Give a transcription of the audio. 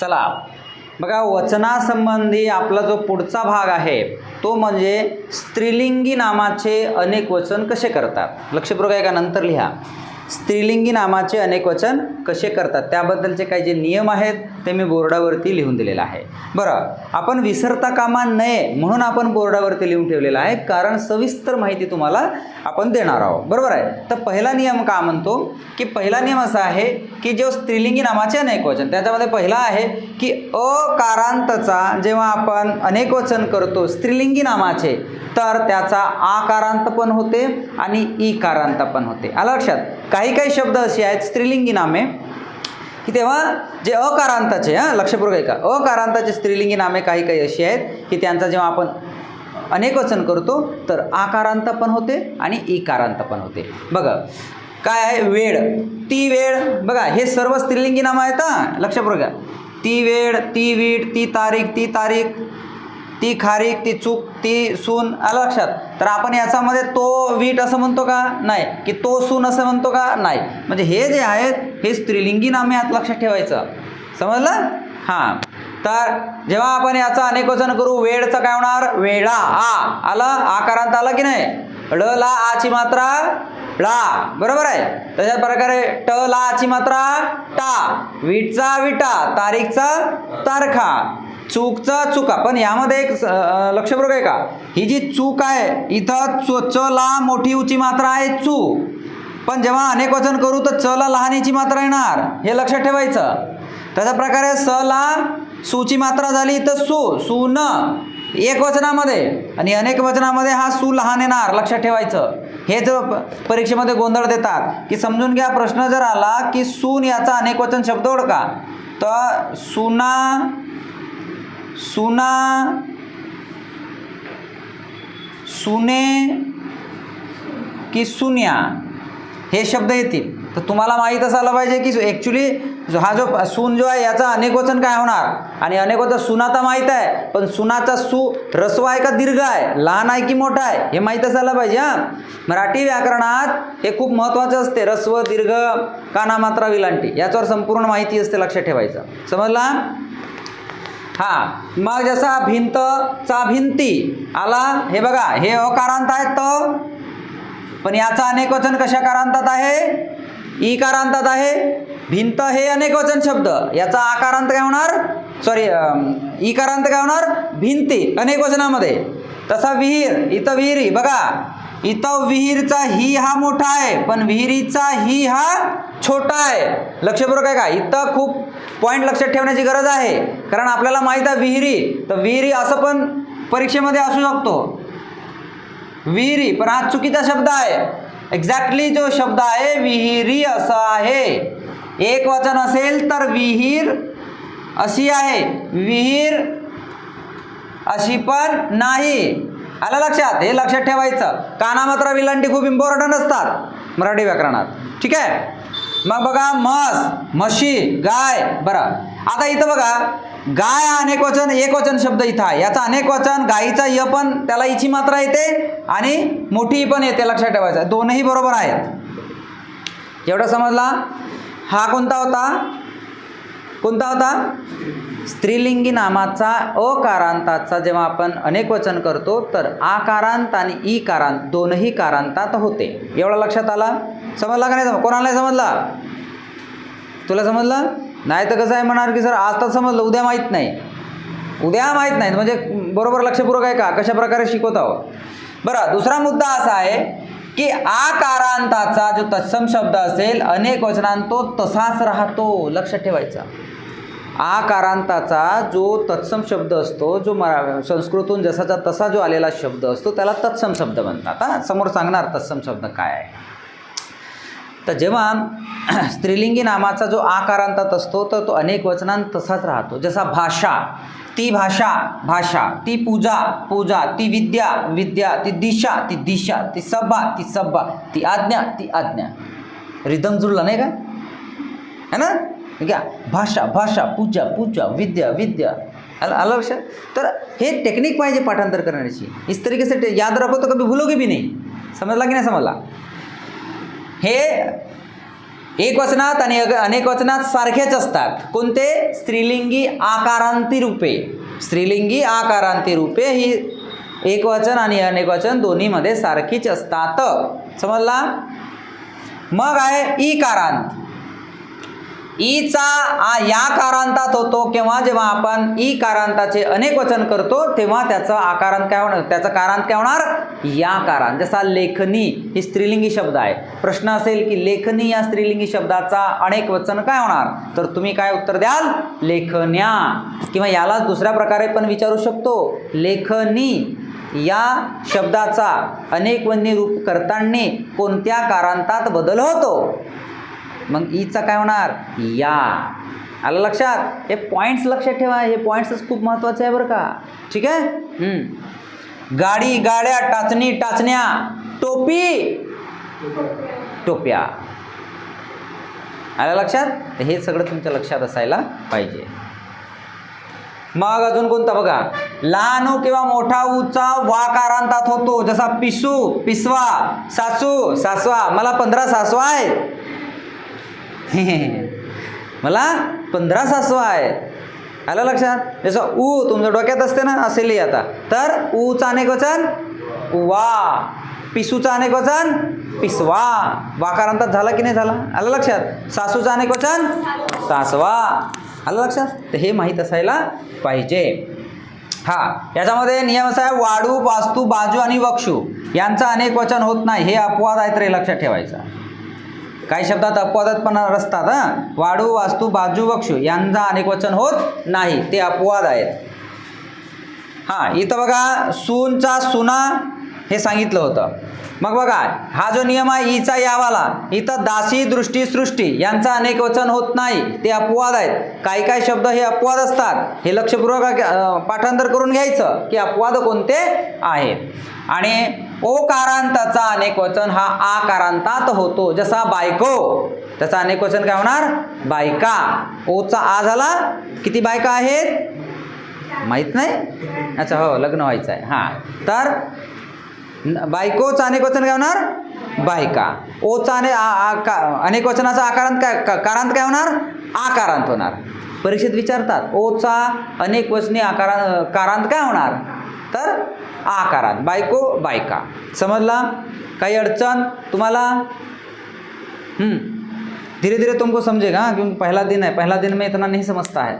चला. बघा वचनासंबंधी आपला जो पुढचा भाग आहे तो म्हणजे स्त्रीलिंगी नामाचे अनेक वचन कसे करतात? लक्षपूर्वक आहे का नंतर लिहा. स्त्रीलिंगी नामाचे अनेक वचन कसे करतात? त्याबद्दलचे काही जे नियम आहेत ते मी बोर्डावरती लिहून दिलेलं आहे. बरं आपण विसरता कामा नये म्हणून आपण बोर्डावरती लिहून ठेवलेलं आहे कारण सविस्तर माहिती तुम्हाला आपण देणार आहोत. बरोबर आहे? तर पहिला नियम का म्हणतो? की पहिला नियम असा आहे की जो स्त्रीलिंगी नामाचे अनेक वचन त्याच्यामध्ये पहिला आहे की अकारांतचा जेव्हा आपण अनेक वचन करतो स्त्रीलिंगी नामाचे तर त्याचा आकारांत पण होते आणि इकारांत पण होते. आलं लक्षात? काही काही शब्द असे आहेत स्त्रीलिंगी नामे की तेव्हा जे अकारांताचे हां लक्षपूर्वक आहे का? अकारांताचे स्त्रीलिंगी नामे काही काही अशी आहेत की त्यांचा जेव्हा आपण अनेक वचन करतो तर आकारांत पण होते आणि इकारांत पण होते. बघा काय आहे? वेळ. ती वेळ बघा हे सर्व स्त्रीलिंगी नामं आहेत हां. लक्षपूर्वक ती वेळ ती वीट ती तारीख ती तारीख ती खारीक ती चूक ती सून. आलं लक्षात? तर आपण याच्यामध्ये तो वीट असं म्हणतो का? नाही. की तो सून असं म्हणतो का? नाही. म्हणजे हे जे आहेत हे स्त्रीलिंगी नामे आत लक्षात ठेवायचं. समजलं? हां. तर जेव्हा आपण याचं अनेक वचन करू वेळचं काय होणार? वेळा. आ. आलं? आकारांत आलं की नाही? ड ला आची मात्रा ळा बरोबर आहे? तशाच प्रकारे ट लाची मात्रा टा. विटचा विटा तारीखचा तारखा. चूकचा चुका. पण यामध्ये एक लक्षपूर्वक आहे का? ही जी चूक आहे इथं च च ला मोठी उची मात्रा आहे चू पण जेव्हा अनेक वचन करू तर च ला लहानीची मात्रा येणार. हे लक्षात ठेवायचं. तशा प्रकारे स ला सूची मात्रा झाली तर सु सू न. एक वचनामध्ये. आणि अनेक वचनामध्ये हा सु लहान येणार लक्षात ठेवायचं. हे जो प- परीक्षेमध्ये गोंधळ देतात की समजून घ्या प्रश्न जर आला की सून याचा अनेक वचन शब्द ओळखा. तर सुना सुना सुने की सुन्या हे शब्द येतील. तर तुम्हाला माहीत असायला पाहिजे की ॲक्च्युली हा जो सून जो आहे याचा अनेक वचन काय होणार? आणि अनेक सुनाता सुना तर माहीत आहे पण सुनाचा सु रस्व आहे का दीर्घ आहे? लहान आहे की मोठा आहे? हे माहीत असायला पाहिजे हां. मराठी व्याकरणात हे खूप महत्त्वाचं असते रस्व दीर्घ काना मात्रा विलांटी. याच्यावर संपूर्ण माहिती असते लक्षात ठेवायचं. समजला? हां. मग जसा भिंत चा भिंती आला हे बघा हे अकारांत आहेत त. पण याचं अनेक वचन कशा कारांतात आहे? इकारांतात आहे? भिंत हे अनेक वचन शब्द. याचा आकारांत काय होणार? सॉरी इकारांत काय होणार? भिंती. अनेक वचनामध्ये. तसा विहीर इथं विहिरी. बघा इथं विहीरचा ही हा मोठा आहे पण विहिरीचा ही हा छोटा आहे. लक्षपूर्वक आहे का? इथं खूप पॉईंट लक्षात ठेवण्याची गरज आहे. कारण आपल्याला माहीत आहे विहिरी. तर विहिरी असं पण परीक्षेमध्ये असू शकतो. विहिरी पण हा चुकीचा शब्द आहे. एक्झॅक्टली जो शब्द आहे विहिरी असा आहे. एक वचन असेल तर विहीर अशी आहे. विहीर अशी पण नाही. आलं लक्षात? हे लक्षात ठेवायचं. काना मात्र विलांटी खूप इम्पॉर्टंट असतात मराठी व्याकरणात. ठीक आहे? मग बघा म्हस म्हशी गाय बरं. आता इथं बघा गाय हा अनेक वचन एक वचन शब्द इथं आहे. याचा अनेक वचन गायीचा य पण त्याला इची मात्रा येते आणि मोठी पण येते लक्षात ठेवायचं दोनही बरोबर आहेत. एवढं समजला? हा कोणता होता? कोणता होता? स्त्रीलिंगी नामाचा अकारांताचा. जेव्हा आपण अनेक वचन करतो तर आकारांत आणि ई कारांत दोनही कारांतात होते. एवढं लक्षात आला? समजला का नाही समज? कोणाला नाही समजला? तुला समजलं? नाही तर कसं आहे म्हणणार की सर आज तर समजलं उद्या माहीत नाही. उद्या माहीत नाहीत म्हणजे बरोबर लक्षपूर्वक आहे का? कशा प्रकारे शिकवत आहोत बरं दुसरा मुद्दा असा आहे की आकारांताचा जो तत्सम शब्द असेल अनेक वचनांत तो तसाच राहतो. लक्षात ठेवायचा. आकारांताचा जो तत्सम शब्द असतो जो मरा संस्कृतून जसाचा तसा जो आलेला शब्द असतो त्याला तत्सम शब्द म्हणतात. हां समोर सांगणार तत्सम शब्द काय आहे? तर जेव्हा स्त्रीलिंगी नामाचा जो आकारांतात असतो तर तो अनेक वचनांत तसाच राहतो. जसा भाषा ती भाषा भाषा ती पूजा पूजा ती विद्या विद्या ती दिशा ती दिशा ती सभा ती सभा ती आज्ञा ती आज्ञा. रिदम जुळला नाही का? है ना? घ्या भाषा भाषा पूजा पूजा विद्या विद्या. आलं आलं लक्षात? तर हे टेक्निक पाहिजे पाठांतर करण्याची. इस तरीके से याद रखो तो कभी भूलोगे भी नाही. समजला की नाही समजला? हे एक वचनात आणि अग- अनेक वचनात सारखेच असतात. कोणते? स्त्रीलिंगी आकारांती रूपे. स्त्रीलिंगी आकारांती रूपे ही एक वचन आणि अनेक वचन दोन्हीमध्ये सारखीच असतात. समजला? मग आहे ई कारांत ईचा आ या कारांतात होतो किंवा जेव्हा आपण ई कारांताचे अनेक वचन करतो तेव्हा त्याचं आकारांत काय होणार? त्याचं कारांत काय होणार? या कारांत. जसा लेखनी ही स्त्रीलिंगी शब्द आहे. प्रश्न असेल की लेखनी या स्त्रीलिंगी शब्दाचा अनेक वचन काय होणार? तर तुम्ही काय उत्तर द्याल? लेखन्या. किंवा याला दुसऱ्या प्रकारे पण विचारू शकतो. लेखनी या शब्दाचा अनेक वन्य रूप करताना कोणत्या कारांतात बदल होतो? मग ईचा काय होणार? या. आलं लक्षात? हे पॉईंट्स लक्षात ठेवा. हे पॉईंट्सच खूप महत्त्वाचे आहे बरं का. ठीक आहे. गाडी गाड्या टाचणी टाचण्या. टोपी. टोप्या. आलं लक्षात? तर हे सगळं तुमच्या लक्षात असायला पाहिजे. मग अजून कोणता बघा? लहान किंवा मोठा उचा वाकारांतात होतो. जसा पिसू पिसवा सासू सासवा. मला पंधरा सासवा आहेत. मला पंधरा सासवा आहे. आलं लक्षात? जसं ऊ तुमच्या डोक्यात असते ना असेलही आता. तर ऊचं अनेक वचन वा. पिसूचं अनेक वचन पिसवा. वाकारांतात झाला की नाही झाला? आलं लक्षात? सासूचं अनेक वचन सासवा. आलं लक्षात? तर हे माहीत असायला पाहिजे. हा याच्यामध्ये नियम असा आहे वाडू वास्तू बाजू आणि वक्षू. यांचं अनेक वचन होत नाही. हे अपवाद आहेत रे लक्षात ठेवायचं. काही शब्दात अपवादात असतात हां? वाडू वास्तू बाजू बक्षू यांचा अनेक वचन होत नाही. ते अपवाद आहेत. हां इथं बघा सूनचा सुना हे सांगितलं होतं. मग बघा हा जो नियम आहे ईचा यावाला इथं दासी दृष्टी सृष्टी यांचा अनेक वचन होत नाही. ते अपवाद आहेत. काही काही शब्द हे अपवाद असतात. हे लक्षपूर्वक पाठांतर करून घ्यायचं की अपवाद कोणते आहेत. आणि ओकारांताचा अनेक वचन हा आकारांतात होतो. जसा बायको त्याचा अनेक वचन काय होणार? बायका. ओचा आ झाला किती बायका आहेत? माहीत नाही? अच्छा हो लग्न व्हायचं आहे. हां. तर बायकोचा बायकोचं अनेक वचन काय होणार? बायका. ओचा अने आ- आ- का- अनेक वचनाचा आकारांत काय कारांत काय होणार? आकारांत होणार. परीक्षेत विचारतात ओचा अनेक वचने आकारा कारांत काय होणार? तर आकारात बायको बायका. समजला? काही अडचण? तुम्हाला? धीरे धीरे तुमको समझेगा क्योंकि पहला दिन है पहला दिन में इतना नहीं समझता है।